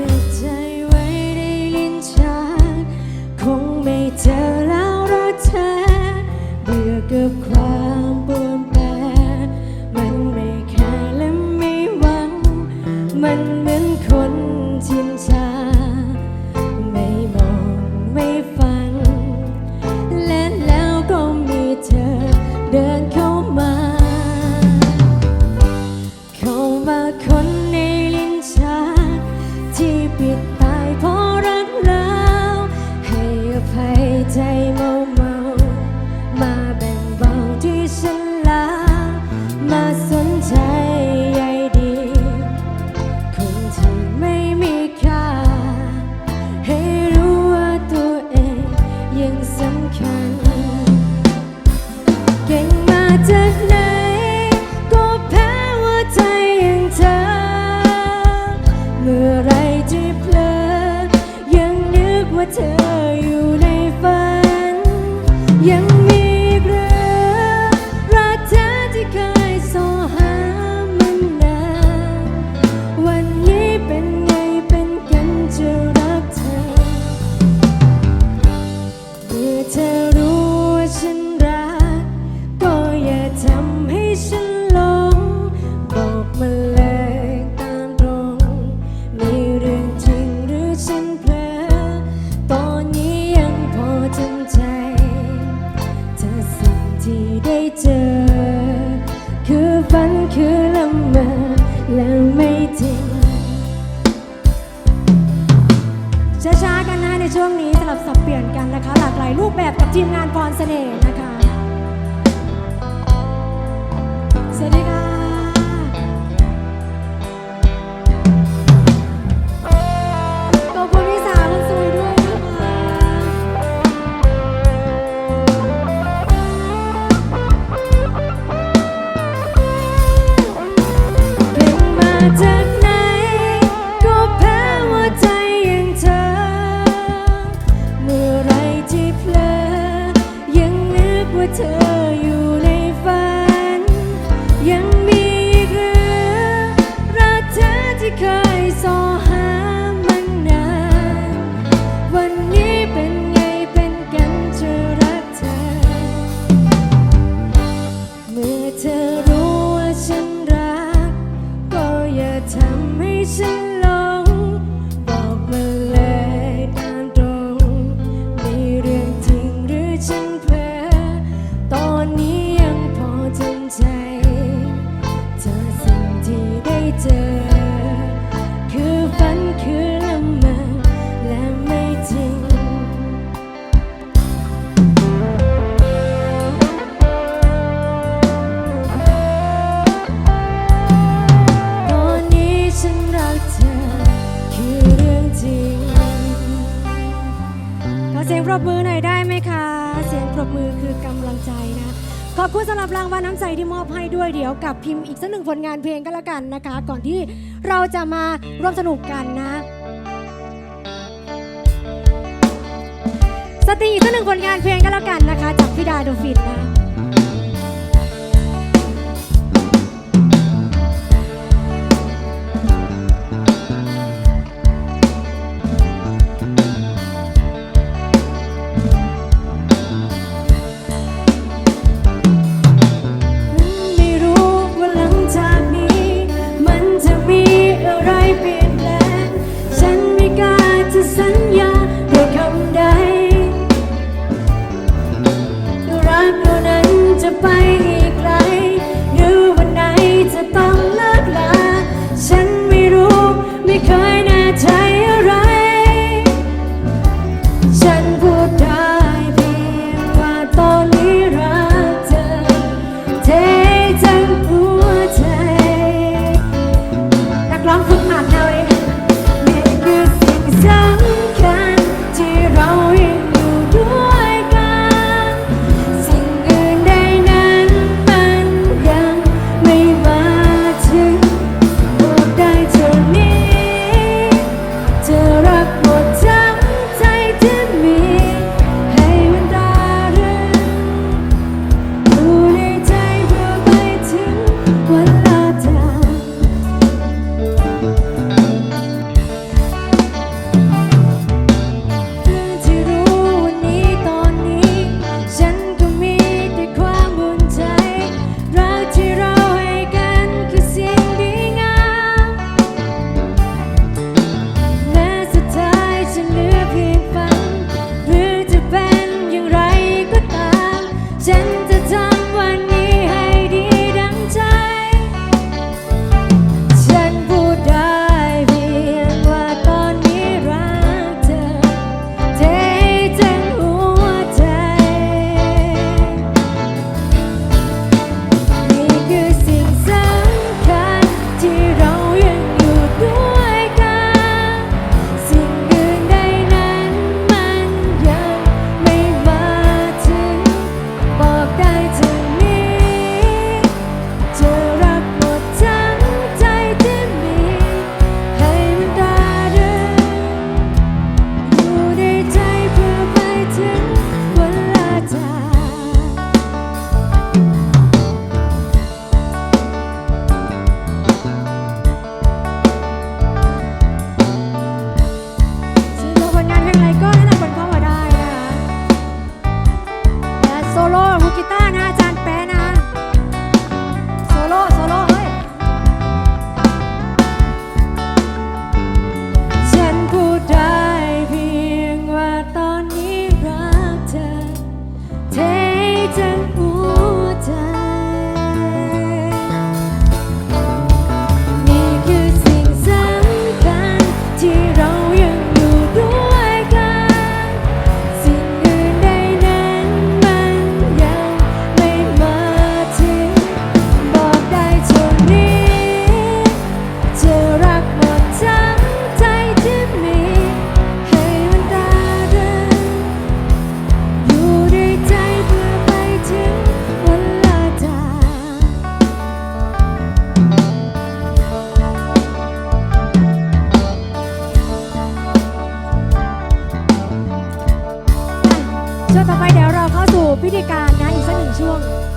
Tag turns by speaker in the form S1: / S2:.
S1: ก็บ จากไหน ก็แพ้ว่าใจอย่างเธอ เมื่อไรที่เพลอ ยังนึกว่าเธออยู่ในฝัน ยังมีเรือรักเธอที่เคยสอหามันนานวันนี้เป็นไงเป็นกันจะรักเธอ เมื่อเธอรู้ว่าฉัน และไม่จริงช้าๆกันนะในช่วงนี้สลับสับเปลี่ยนกันนะคะ หลากหลายรูปแบบกับทีมงานพรเสน่ห์นะคะ รบมือหน่อยได้ไหมคะ เสียงปรบมือคือกำลังใจนะ ขอบคุณสำหรับรางวัลน้ำใจที่มอบให้ด้วยเดี๋ยวกับพิมพ์อีกสักหนึ่งผลงานเพลงก็แล้วกันนะคะ ก่อนที่เราจะมาร่วมสนุกกันนะ สตรีอีกสักหนึ่งผลงานเพลงก็แล้วกันนะคะ จากพี่ดาโดฟินนะ วิธีการนะอีกสักหนึ่งช่วง